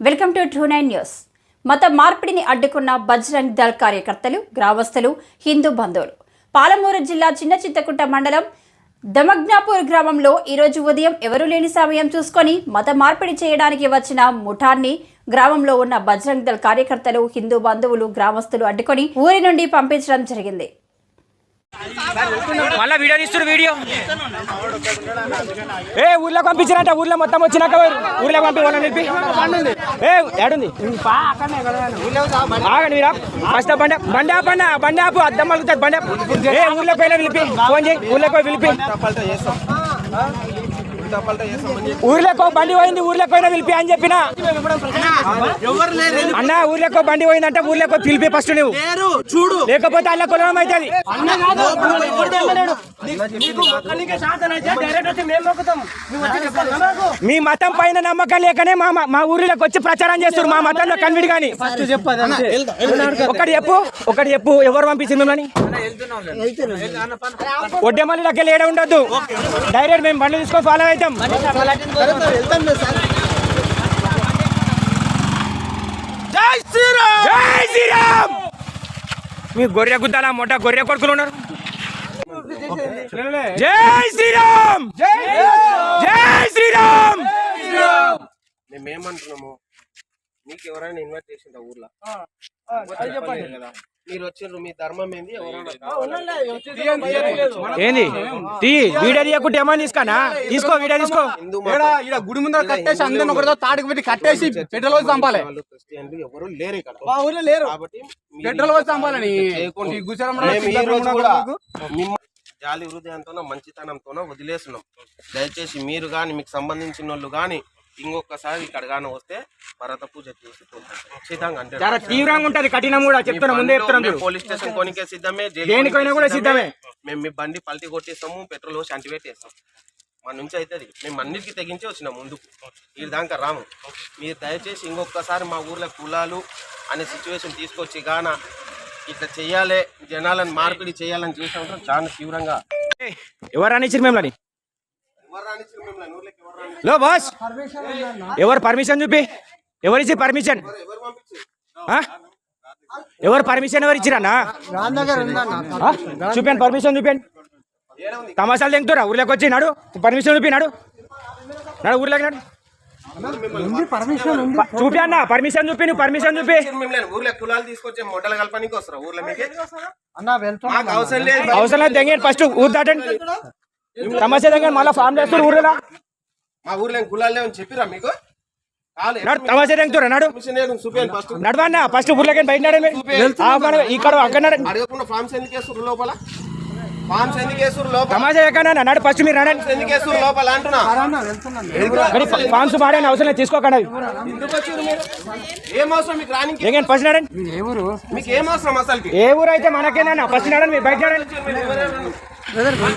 Welcome to true nine news. మత మార్పిడిని అడ్డుకున్న బజరంగ్ దళ్ కార్యకర్తలు గ్రామస్తులు హిందూ బంధువులు. పాలమూరు జిల్లా చిన్న చింతకుంట మండలం దమగ్నాపూర్ గ్రామంలో ఈరోజు ఉదయం ఎవరూ లేని సమయం చూసుకొని మత మార్పిడి చేయడానికి వచ్చిన ముఠాన్ని గ్రామంలో ఉన్న బజరంగ్ దళ్ కార్యకర్తలు హిందూ బంధువులు గ్రామస్తులు అడ్డుకొని ఊరి నుండి పంపించడం జరిగింది. మళ్ళా వీడియో తీస్తున్నారు వీడియో. ఏ ఊర్లో పంపించారంట ఊర్లో మొత్తం వచ్చినాక ఊర్లో పంపి వాళ్ళని నిలిపి ఏ ఏడుంది? ఆగండి మీరా ఫస్ట్ బండి బండి ఆపండి బండి ఆపు అద్దం మలుగుతుంది బండి ఏ ఊర్లో పోయినా పిలిపి ఫోన్ చేయి ఊర్లో పోయి పిలిపి. ఊర్లోకి బండి పోయింది ఊర్లోకి పోయినా పిలిపి అని చెప్పిన. అన్న ఊర్లోకి బండి పోయిందంటే ఊర్లోకి పిలిపి ఫస్ట్ నువ్వు. లేరు చూడు. లేకపోతే అల్ల కొలడం అవుతుంది. మీ మతం పైన నమ్మకం లేకనే మా మా- ఊరిలోకి వచ్చి ప్రచారం చేస్తారు మా మతంలో కన్విడి కానీ ఒకటి చెప్పు ఒకటి చెప్పు. ఎవరు పంపించింది మిమ్మల్ని? ఒడ్డెమల్లిలోకి లేడ ఉండొద్దు. డైరెక్ట్ మేము బండ్లు తీసుకొని ఫాలో అవుతాం. జై శ్రీరామ్! జై శ్రీరామ్! మీ గొర్రె గుద్దాల మొట్ట గొర్రె కొడుకులు ఉన్నారు. జై శ్రీరామ్! జై శ్రీరామ్! మేమేమంటున్నాము? మీకు ఎవరైనా ఇన్వైట్ చేసిండ్రా ఊర్లో? చెప్పండి. కదా. మీరు వచ్చిండ్రు మీ ధర్మం ఏంది? ఎవరైనా ఏంది? తీ వీడియో తీయకుంటే ఏమని తీసుకోనా తీసుకో వీడియో తీసుకో. హిందూ ఈడ ఈడ గుడి ముందర కట్టేసి అందరిని ఒకరితో పెట్టి కట్టేసి పెట్రోల్ పోసి చంపాలి. వాళ్ళు క్రిస్టియన్లు ఎవరు లేరు ఇక్కడ. మా ఊర్లో లేరు. కాబట్టి మీరు పెట్రోల్ పోసి చంపాలని జాలి హృదయంతోనో మంచితనంతోనో వదిలేస్తున్నాం. దయచేసి మీరు కానీ మీకు సంబంధించిన వాళ్ళు కానీ ఇంకొకసారి ఇక్కడ కానీ వస్తే భరత పూజ చేసి అంటే చాలా తీవ్రంగా ఉంటది కఠినం కూడా చెప్తున్నా ముందే చెప్తున్నాం మేము పోలీస్ స్టేషన్ కొనికే సిద్ధమే దేనికైనా కూడా సిద్ధమే. మేము మీ బండి పల్టీ కొట్టిస్తాము పెట్రోల్ పోసి అంటిపెట్టేస్తాం మా నుంచి అవుతుంది మేము అన్నిటికీ తెగించి వచ్చినాం ముందుకు. ఈ దాకా రాము. మీరు దయచేసి ఇంకొకసారి మా ఊర్లో కులాలు అనే సిచ్యువేషన్ తీసుకొచ్చి గాన ఇట్లా చెయ్యాలి జనాలను మార్పిడి చేయాలని చూసినప్పుడు చాలా తీవ్రంగా ఎవరు రానిచ్చారు మిమ్మల్ని? ఎవరు మిమ్మల్ని? ఎవరు రాని- లో బాస్. ఎవరు పర్మిషన్ చూపి? ఎవరిచ్చి పర్మిషన్? ఎవరు పర్మిషన్ ఎవరు ఇచ్చిరన్నా? చూపాను పర్మిషన్ చూపాను తమాషాలు తింటురా ఊర్లోకి వచ్చి నాడు. పర్మిషన్ చూపి నాడు. నాడు ఊర్లోకి నాడు. చూపి అన్న పర్మిషన్ చూపి నువ్వు పర్మిషన్ చూపి. ఊర్లో కులాలు తీసుకొచ్చి మొట్టలు కలపడానికి వస్తారా ఊర్లో మీకు అవసరం లేదు అవసరం లేదు తెంగండి ఫస్ట్ ఊరు దాటండి. తమాషా తెంగండి మళ్ళీ ఫామ్ చేస్తారు ఊర్లో మా ఊర్లో ఏం కులాలు లేవని చెప్పిరా మీకు? నడవన్నా ఫస్ట్ ఊర్లోకి బయట ఇక్కడ అక్కడ. అడగకుండా ఎందుకు వేస్తారు లోపల? ఫామ్స్ ఎందుకు వేస్తారు లోపల? తమాషా ఎక్కడ నాడు ఫస్ట్ మీరు నడండి ఫామ్స్ ఎందుకు వేస్తారు లోపల అంటున్నా. మరి ఫామ్స్ మాడని అవసరం తీసుకోకండి ఎందుకు వచ్చారు మీరు? ఏం అవసరం మీకు రానికి? తెంగండి ఫస్ట్ నడండి మీకు ఏం అవసరం అసలుకి? ఏ ఊరు అయితే మనకేనా ఫస్ట్ నడండి మీరు బయట నడండి